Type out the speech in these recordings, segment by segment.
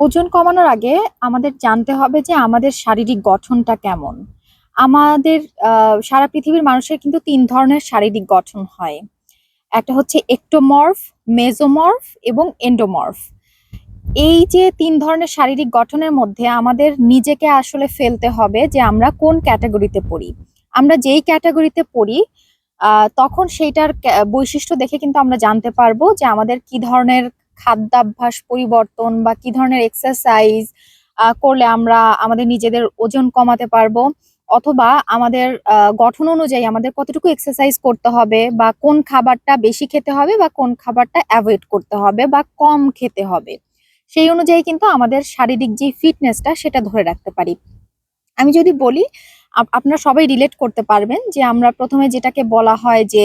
ওজন কমানোর আগে আমাদের জানতে হবে যে আমাদের শারীরিক গঠনটা কেমন। আমাদের সারা পৃথিবীর মানুষের কিন্তু তিন ধরনের শারীরিক গঠন হয়। একটা হচ্ছে এক্টোমর্ফ, মেজোমর্ফ এবং এন্ডোমর্ফ। এই যে তিন ধরনের শারীরিক গঠনের মধ্যে আমাদের নিজেকে আসলে ফেলতে হবে যে আমরা কোন ক্যাটাগরিতে পড়ি। আমরা যেই ক্যাটাগরিতে পড়ি তখন সেইটার বৈশিষ্ট্য দেখে কিন্তু আমরা জানতে পারব যে আমাদের কি ধরনের খাদ্যাভ্যাস পরিবর্তন বা কি ধরনের এক্সারসাইজ করলে আমরা আমাদের নিজেদের ওজন কমাতে পারব। অথবা আমাদের গঠন অনুযায়ী আমাদের কতটুকু এক্সারসাইজ করতে হবে বা কোন খাবারটা বেশি খেতে হবে বা কোন খাবারটা অ্যাভয়েড করতে হবে বা কম খেতে হবে। সেই অনুযায়ী কিন্তু আমাদের শারীরিক যে ফিটনেসটা সেটা ধরে রাখতে পারি। আমি যদি বলি, আপ, আপনারা সবাই রিলেট করতে পারবেন যে আমরা প্রথমে যেটাকে বলা হয় যে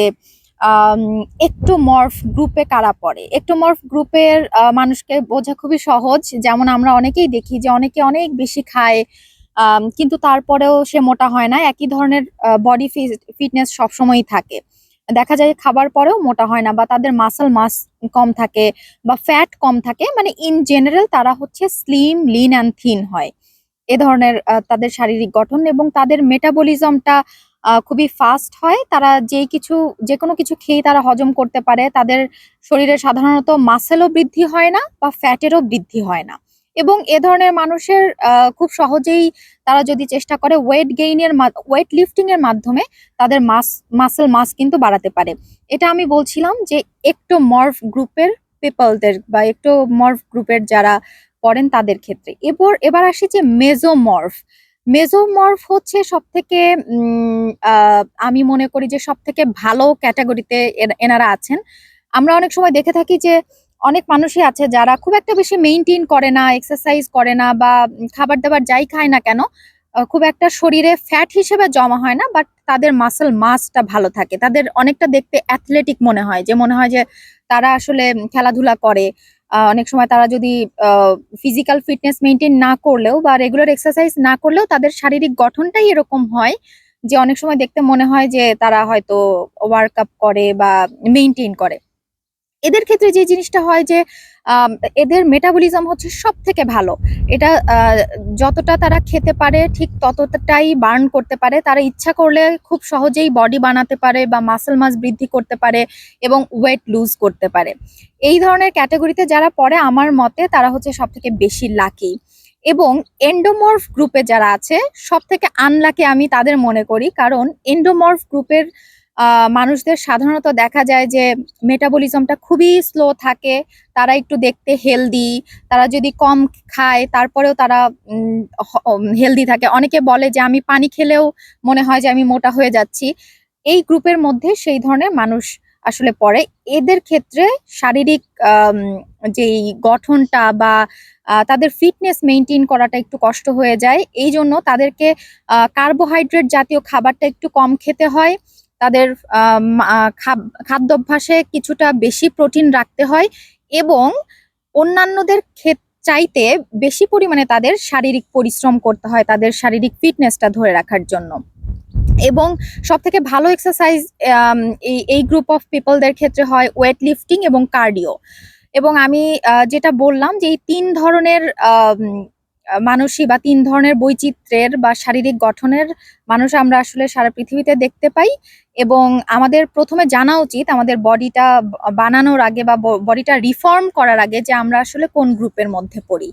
একটোমর্ফ গ্রুপে কারা পড়ে। একটোমর্ফ গ্রুপের মানুষকে বোঝা খুবই সহজ। যেমন আমরা অনেকেই দেখি যে অনেকে অনেক বেশি খায় কিন্তু তারপরেও সে মোটা হয় না। একই ধরনের বডি ফিটনেস সবসময়ই থাকে। দেখা যায় খাবার পরেও মোটা হয় না বা তাদের মাসল মাস কম থাকে বা ফ্যাট কম থাকে। মানে ইন জেনারেল তারা হচ্ছে স্লিম, লিন অ্যান্ড থিন হয়। এ ধরনের তাদের শারীরিক গঠন এবং তাদের মেটাবলিজমটা খুবই ফাস্ট হয়। তারা যেই কিছু, যেকোনো কিছু খেয়ে তারা হজম করতে পারে। তাদের শরীরে সাধারণত মাসলও বৃদ্ধি হয় না বা ফ্যাটেরও বৃদ্ধি হয় না। এবং এ ধরনের মানুষের খুব সহজেই তারা যদি চেষ্টা করে ওয়েট গেইন এর মা ওয়েট লিফটিং এর মাধ্যমে তাদের মাস মাসেল মাস কিন্তু বাড়াতে পারে। এটা আমি বলছিলাম যে একটোমর্ফ গ্রুপের পিপল দের বা একটোমর্ফ গ্রুপের যারা পড়েন তাদের ক্ষেত্রে। এরপর, এবার আসি যে মেসোমর্ফ। মেসোমর্ফ হচ্ছে সবথেকে উম আ আমি মনে করি যে সব থেকে ভালো ক্যাটাগরিতে এন এনারা আছেন। আমরা অনেক সময় দেখে থাকি যে অনেক মানুষই আছে যারা খুব একটা বেশি মেইনটেইন করে না, এক্সারসাইজ করে না বা খাবার-দাবার যাই খায় না কেন, খুব একটা শরীরে ফ্যাট হিসেবে জমা হয় না। বাট তাদের মাসেল মাসটা ভালো থাকে। তাদের অনেকটা দেখতে অ্যাথলেটিক মনে হয়। যে মনে হয় যে তারা আসলে খেলাধুলা করে। অনেক সময় তারা যদি ফিজিক্যাল ফিটনেস মেনটেন না করলেও বা রেগুলার এক্সারসাইজ না করলেও তাদের শারীরিক গঠনটাই এরকম হয় যে অনেক সময় দেখতে মনে হয় যে তারা হয়তো ওয়ার্ক আপ করে বা মেনটেন করে। এদের ক্ষেত্রে যে জিনিসটা হয় যে এদের মেটাবলিজম হচ্ছে সব থেকে ভালো। এটা যতটা তারা খেতে পারে ঠিক ততটাই বার্ন করতে পারে। তারা ইচ্ছা করলে খুব সহজেই বডি বানাতে পারে বা মাসেল মাস বৃদ্ধি করতে পারে এবং ওয়েট লুজ করতে পারে। এই ধরনের ক্যাটেগরিতে যারা পড়ে, আমার মতে তারা হচ্ছে সব থেকে বেশি লাকি। এবং এন্ডোমর্ফ গ্রুপে যারা আছে সব থেকে আনলাকি আমি তাদের মনে করি। কারণ এন্ডোমর্ফ গ্রুপের মানুষদের সাধারণত দেখা যায় যে মেটাবলিজমটা খুবই স্লো থাকে। তারা একটু দেখতে হেলদি। তারা যদি কম খায় তারপরেও তারা হেলদি থাকে। অনেকে বলে যে আমি পানি খেলেও মনে হয় যে আমি মোটা হয়ে যাচ্ছি। এই গ্রুপের মধ্যে সেই ধরনের মানুষ আসলে পড়ে। এদের ক্ষেত্রে শারীরিক যেই গঠনটা বা তাদের ফিটনেস মেনটেন করাটা একটু কষ্ট হয়ে যায়। এই জন্য তাদেরকে কার্বোহাইড্রেট জাতীয় খাবারটা একটু কম খেতে হয়। তাদের খাদ্যাভ্যাসে কিছুটা বেশি প্রোটিন রাখতে হয় এবং অন্যান্যদের ক্ষেত, চাইতে বেশি পরিমাণে তাদের শারীরিক পরিশ্রম করতে হয় তাদের শারীরিক ফিটনেসটা ধরে রাখার জন্য। এবং সব থেকে ভালো এক্সারসাইজ এই এই গ্রুপ অফ পিপলদের ক্ষেত্রে হয় ওয়েট লিফটিং এবং কার্ডিও। এবং আমি যেটা বললাম যে এই তিন ধরনের মানুষই বা তিন ধরনের বৈচিত্র্যের বা শারীরিক গঠনের মানুষ আমরা আসলে সারা পৃথিবীতে দেখতে পাই। এবং আমাদের প্রথমে জানা উচিত আমাদের বডিটা বানানোর আগে ব বডিটা রিফর্ম করার আগে যে আমরা আসলে কোন গ্রুপের মধ্যে পড়ি।